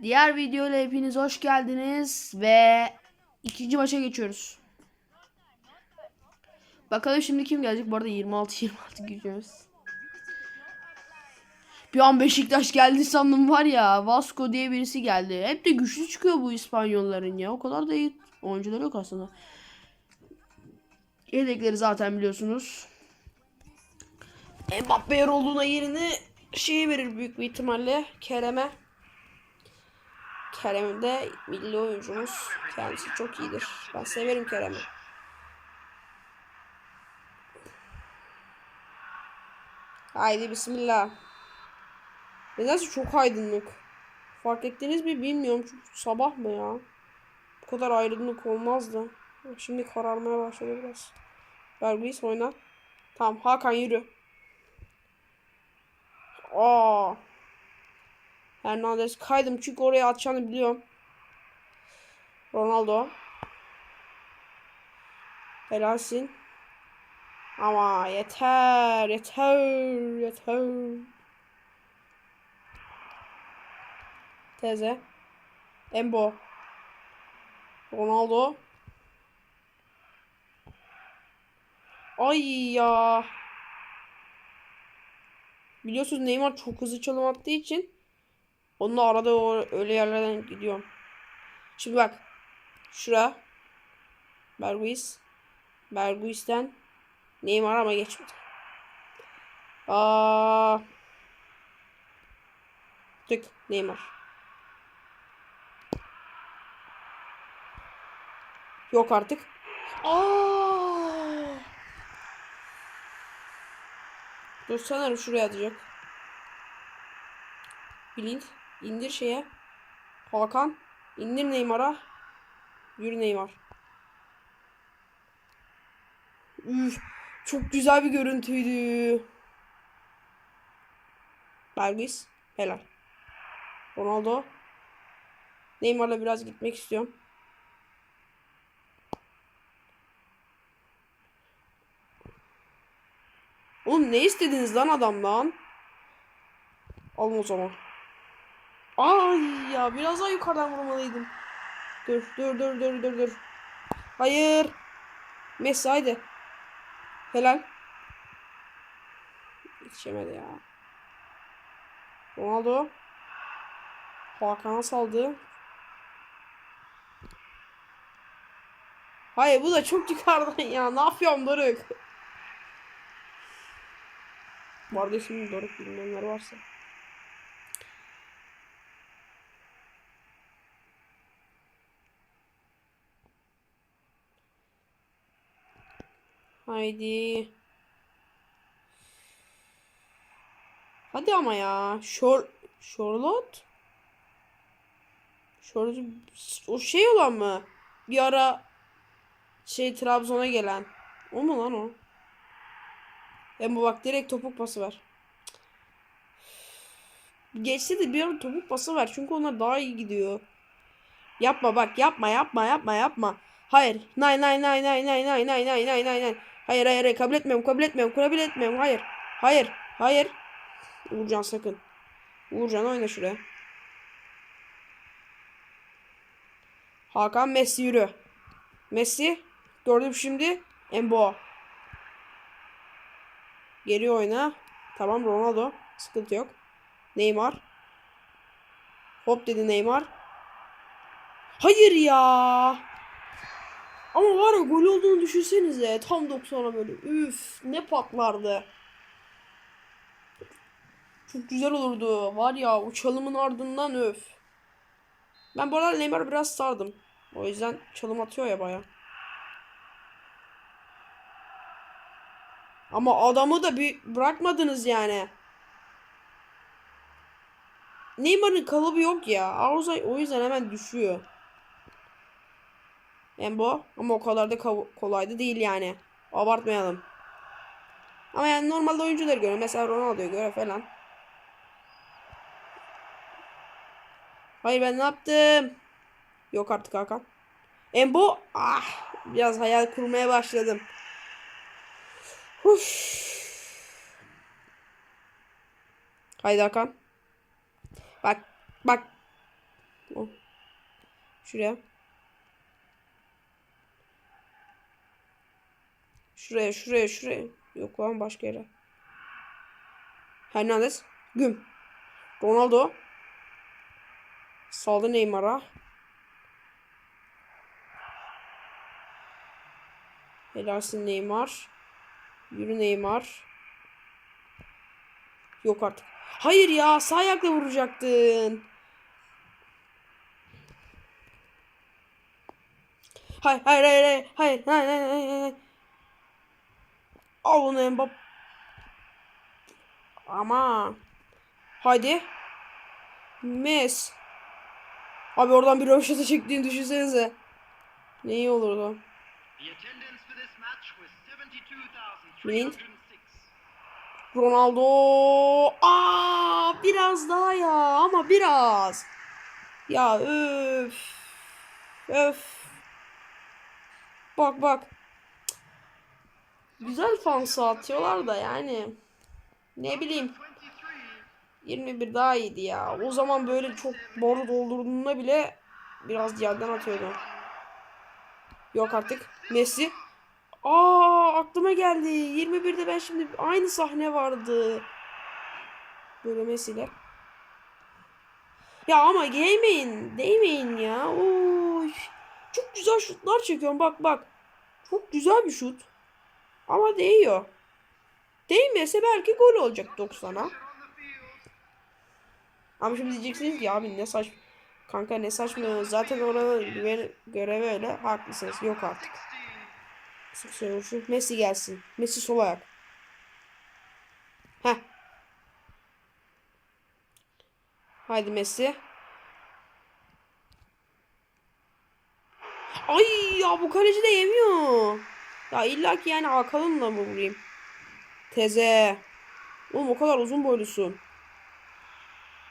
Diğer videoyla hepiniz hoş geldiniz ve ikinci maça geçiyoruz. Bakalım şimdi kim gelecek? Bu arada 26-26 gidiyoruz. Bir an Beşiktaş geldi sandım var ya. Vasco diye birisi geldi. Hep de güçlü çıkıyor bu İspanyolların ya. O kadar da iyi oyuncular yok aslında. Yedekleri zaten biliyorsunuz. Mbappe yer olduğuna yerini şey verir büyük bir ihtimalle Kerem'e. Kerem de milli oyuncumuz. Kendisi çok iyidir. Ben severim Kerem'i. Haydi bismillah. Nedense çok aydınlık. Fark ettiniz mi bilmiyorum. Çünkü sabah mı ya? Bu kadar aydınlık olmazdı. Şimdi kararmaya başladı biraz. Berguis oyna. Tamam Hakan yürü. Aa. Hernandez kaydım çünkü oraya atacağını biliyorum. Ronaldo. Helalsin. Ama yeter, yeter, yeter. Teze. Embo. Ronaldo. Ay ya. Biliyorsunuz Neymar çok hızlı çalım attığı için onunla arada o öyle yerlerden gidiyorum. Şimdi bak. Şura. Berguis. Berguis'ten Neymar ama geçmedi. Aa. Tık Neymar. Yok artık. Aa! Dur sanırım şuraya atacak. Blind. İndir şeye. Hakan. indir Neymar'a. Yürü Neymar. Üf, çok güzel bir görüntüydü. Bergis. Helal. Ronaldo. Neymar'la biraz gitmek istiyorum. Oğlum ne istediniz lan adamdan? Alın o zaman. Ay ya biraz daha yukarıdan vurmalıydım. Dur dur dur dur dur dur. Hayır. Messi haydi. Helal. Yetişemedi ya. Ronaldo. Hakan'a saldı. Hayır bu da çok yukarıdan ya. Ne yapıyorum Doruk? Bu arada şimdi Doruk bilmeyenler varsa. Haydi. Hadi ama ya. Şor Charlotte? Charlotte o şey olan mı? Bir ara şey Trabzon'a gelen. O mu lan o? Hem bu bak direkt topuk pası var. Geçse de bir ara topuk pası var. Çünkü onlar daha iyi gidiyor. Yapma bak yapma yapma yapma yapma. Hayır. Nay nay nay nay nay nay nay nay nay nay. Hayır hayır hayır kabul etmiyorum kabul etmiyorum kabul etmiyorum hayır. Hayır hayır. Uğurcan sakın. Uğurcan oyna şuraya. Hakan Messi yürü. Messi. Gördüm şimdi. Embo. Geri oyna. Tamam Ronaldo. Sıkıntı yok. Neymar. Hop dedi Neymar. Hayır ya. Ama var ya gol olduğunu düşünsenize. Tam 90'a böyle. Üf ne patlardı. Çok güzel olurdu. Var ya o çalımın ardından öf. Ben bu arada Neymar biraz sardım. O yüzden çalım atıyor ya baya. Ama adamı da bir bırakmadınız yani. Neymar'ın kalıbı yok ya. O yüzden hemen düşüyor. Embo ama o kadar da kolaydı değil yani. Abartmayalım. Ama yani normalde oyuncuları göre mesela Ronaldo'ya göre falan. Hayır ben ne yaptım? Yok artık Hakan. Embo ah biraz hayal kurmaya başladım. Uf. Haydi Hakan. Bak bak Oh. Şuraya. Şuraya, şuraya, şuraya. Yok lan başka yere. Hernandez. Güm. Ronaldo. Saldı Neymar'a. Helalsin Neymar. Yürü Neymar. Yok artık. Hayır ya sağ ayakla vuracaktın. Hayır hayır hayır hayır hayır hayır hayır hayır hayır. Al onu Mbappe. Ama. Haydi. Mes. Abi oradan bir röveşata çektiğini düşünsenize. Ne iyi olurdu. 72,306. Ronaldo. Aa, biraz daha ya ama biraz. Ya öf. Öf. Bak bak. Güzel fansı atıyorlar da yani. Ne bileyim. 23. 21 daha iyiydi ya. O zaman böyle çok boru doldurduğunda bile biraz yerden atıyordu. Yok artık. Messi. Aa aklıma geldi. 21'de ben şimdi aynı sahne vardı. Böyle Messi'yle. Ya ama değmeyin. Değmeyin ya. Oy. Çok güzel şutlar çekiyorum. Bak bak. Çok güzel bir şut. Ama değiyor. Değmese belki gol olacak 90'a. On the field. Ama şimdi diyeceksiniz ki abi ne saç kanka ne saçma zaten orada görevi öyle haklısınız yok artık. 16. Sık söylüyorum Messi gelsin. Messi sol ayak. Heh. Haydi Messi. Ay ya bu kaleci de yemiyor. Ya illa ki yani akalımla mı vurayım? Teze. Oğlum o kadar uzun boylusun.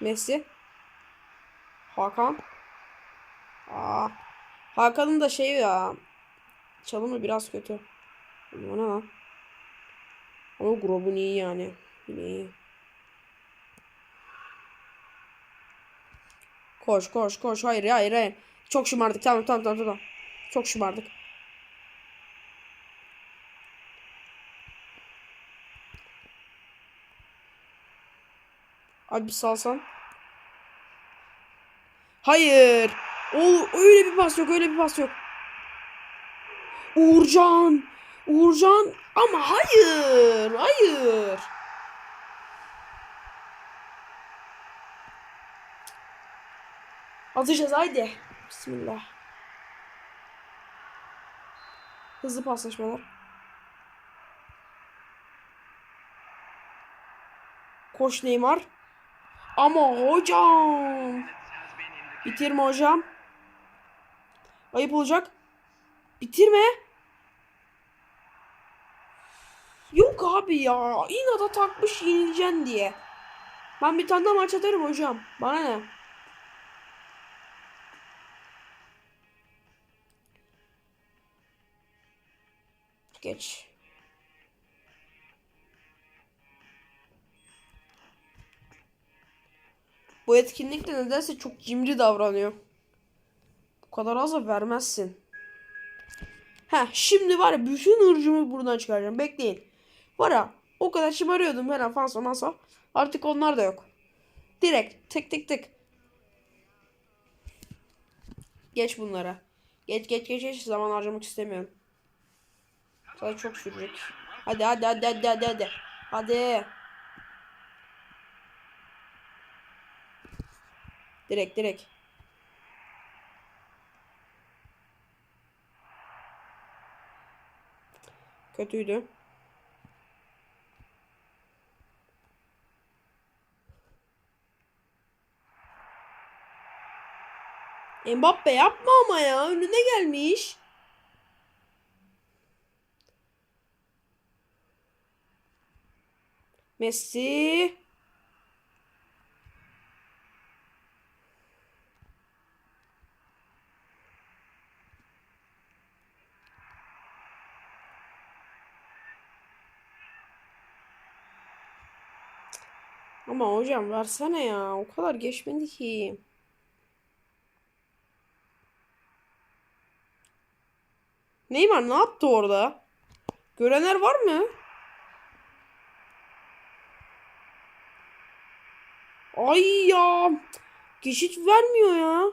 Messi. Hakan. Aa. Hakan'ın da şey ya. Çalımı biraz kötü. O ne lan? Ama grubun iyi yani. Yine iyi. Koş koş koş. Hayır hayır hayır. Çok şımardık. Tamam tamam tamam tamam. Çok şımardık. Abi bir salsan. Hayır. O öyle bir pas yok, öyle bir pas yok. Uğurcan. Uğurcan ama hayır. Hayır. Atacağız haydi. Bismillah. Hızlı paslaşmalar. Koş Neymar. Ama hocam. Bitirme hocam. Ayıp olacak. Bitirme. Yok abi ya. İnada takmış yenileceksin diye. Ben bir tane maç atarım hocam. Bana ne? Geç. Bu etkinlikte nedense çok cimri davranıyor. Bu kadar az da vermezsin. Ha şimdi var ya bütün hırcımı buradan çıkaracağım. Bekleyin. Var ya o kadar şımarıyordum her an fanso manso. Artık onlar da yok. Direkt tık tık tık. Geç bunlara. Geç geç geç geç zaman harcamak istemiyorum. Sadece çok sürecek. Hadi hadi hadi hadi hadi hadi. Hadi. Direkt direkt. Kötüydü. Mbappe yapma ama ya. Önüne gelmiş. Messi. Ama hocam versene ya. O kadar geçmedi ki. Neymar ne yaptı orada? Görenler var mı? Ay ya. Geçit vermiyor ya.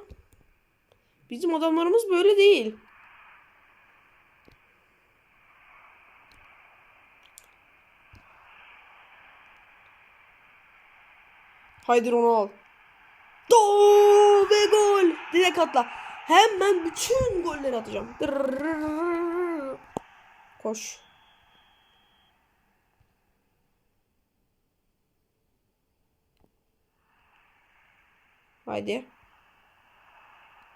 Bizim adamlarımız böyle değil. Haydi Ronaldo. Do ve gol. Direkt atla. Hemen bütün golleri atacağım. Koş. Haydi.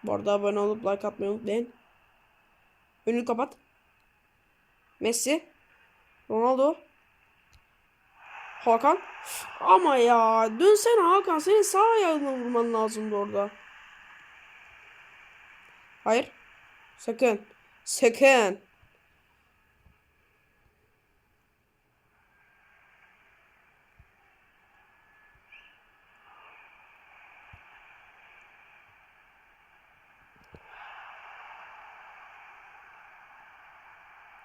Bu arada abone olup like atmayı unutmayın. Önünü kapat. Messi. Ronaldo. Hakan. Ama ya dönsene Hakan. Senin sağ ayağına vurman lazımdı orada. Hayır. Sakın. Sakın.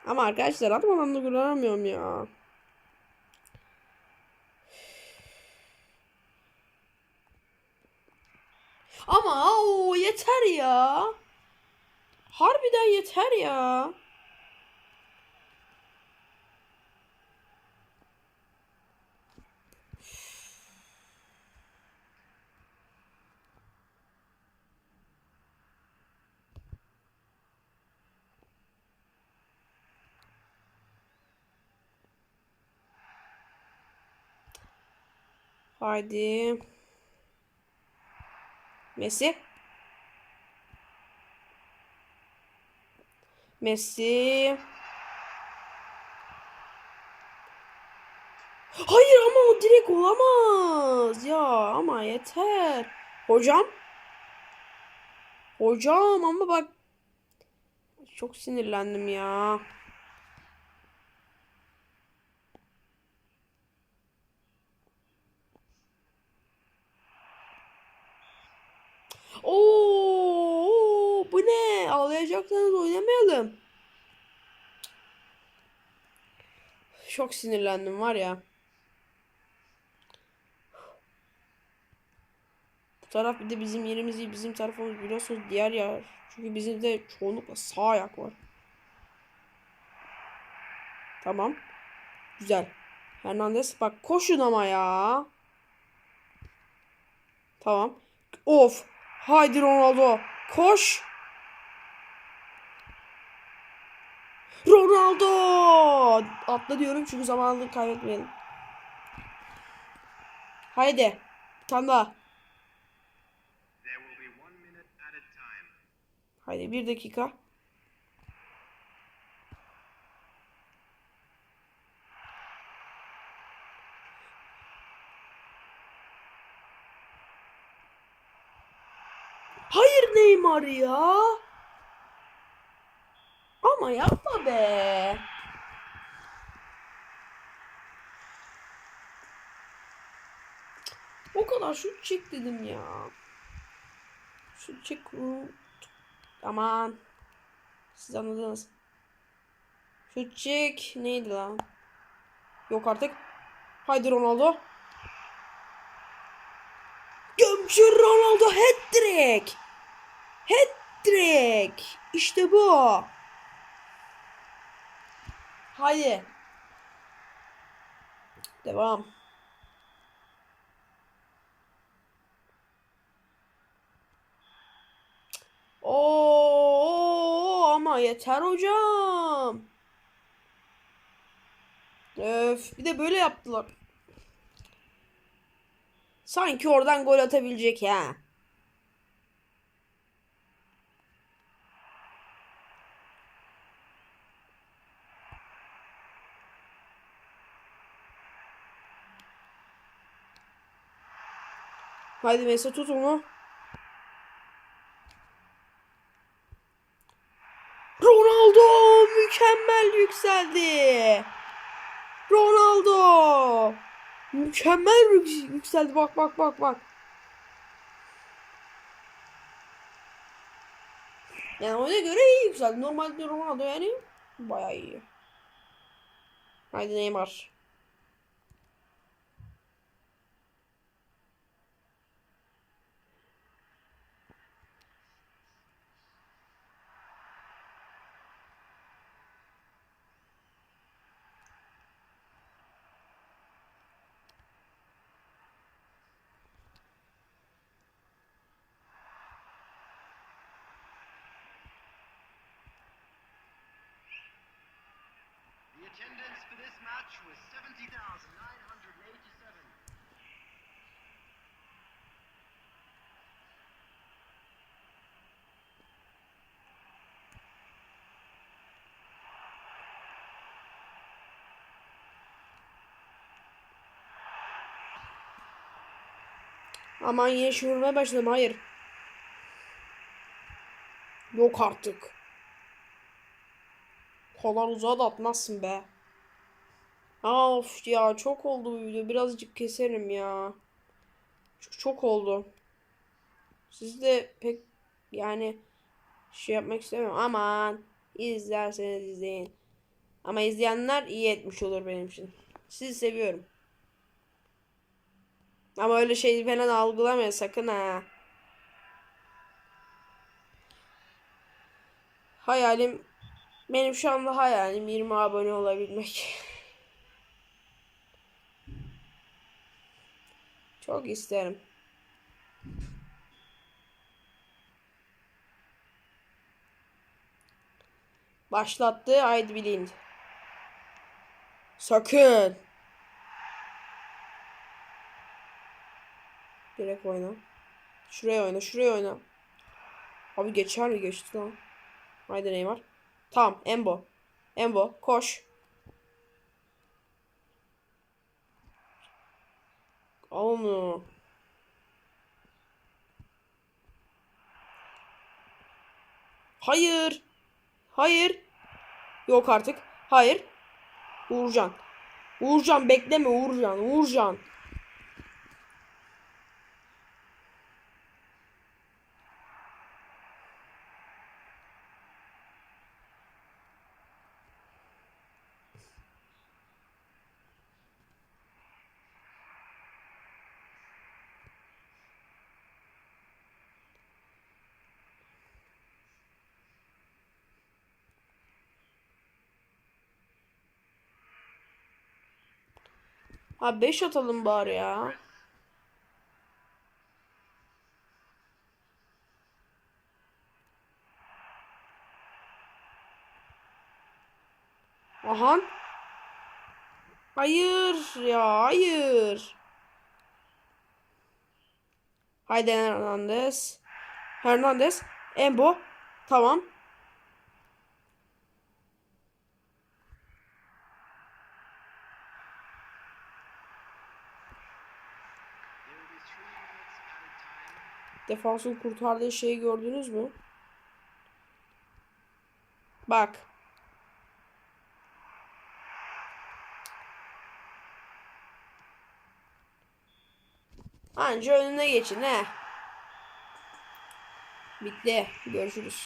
Ama arkadaşlar atmadan da kullanamıyorum ya. Ama o yeter ya. Harbiden yeter ya. Haydi. Messi. Messi. Hayır ama o direkt olamaz. Ya ama yeter. Hocam. Hocam ama bak. Çok sinirlendim ya. Oo, bu Ağlayacaksanız oynamayalım. Çok sinirlendim var ya. Bu taraf bir de bizim yerimiz değil. Bizim tarafımız biliyorsunuz diğer yer. Çünkü bizim de çoğunlukla sağ ayak var. Tamam. Güzel. Hernandez bak koşun ama ya. Tamam. Of. Haydi Ronaldo. Koş. Ronaldo. Atla diyorum çünkü zamanını kaybetmeyelim. Haydi. Bir tane daha. Haydi bir dakika. Hayır Neymar ya. Ama yapma be. O kadar şut çek dedim ya. Şut çek. Aman. Siz anladınız. Şut çek. Neydi lan? Yok artık. Haydi Ronaldo. Gömçü Ronaldo hat-trick. Hat-trick. İşte bu. Haydi. Devam. Oo ama yeter hocam. Öf bir de böyle yaptılar. Sanki oradan gol atabilecek ha. Haydi Mesut tut onu. Ronaldo mükemmel yükseldi. Ronaldo mükemmel yük- yükseldi. Bak bak bak bak. Yani ona göre iyi yükseldi. Normalde Ronaldo yani bayağı iyi. Haydi Neymar. Attendance for this match was 70,987. Aman yine şımarmaya başladım. Hayır. Yok artık. Kollar uzağa da atmazsın be. Of ya çok oldu video. Birazcık keserim ya. Çünkü çok oldu. Siz de pek yani şey yapmak istemiyorum. Aman izlerseniz izleyin. Ama izleyenler iyi etmiş olur benim için. Sizi seviyorum. Ama öyle şey falan algılamayın sakın ha. Hayalim benim şu anda hayalim 20 abone olabilmek. Çok isterim. Başlattı. Haydi bilin. Sakın. Direkt oyna. Şuraya oyna, şuraya oyna. Abi geçer mi geçti lan? Haydi Neymar. Tamam, Embo. Embo, koş. Al onu. Hayır. Hayır. Yok artık. Hayır. Uğurcan. Uğurcan bekleme Uğurcan. Uğurcan. Ha 5 atalım bari ya. Aha. Hayır ya hayır. Haydi Hernandez. Hernandez. Embo. Tamam. Defansın kurtardığı şeyi gördünüz mü? Bak. Anca önüne geçin he. Bitti. Görüşürüz.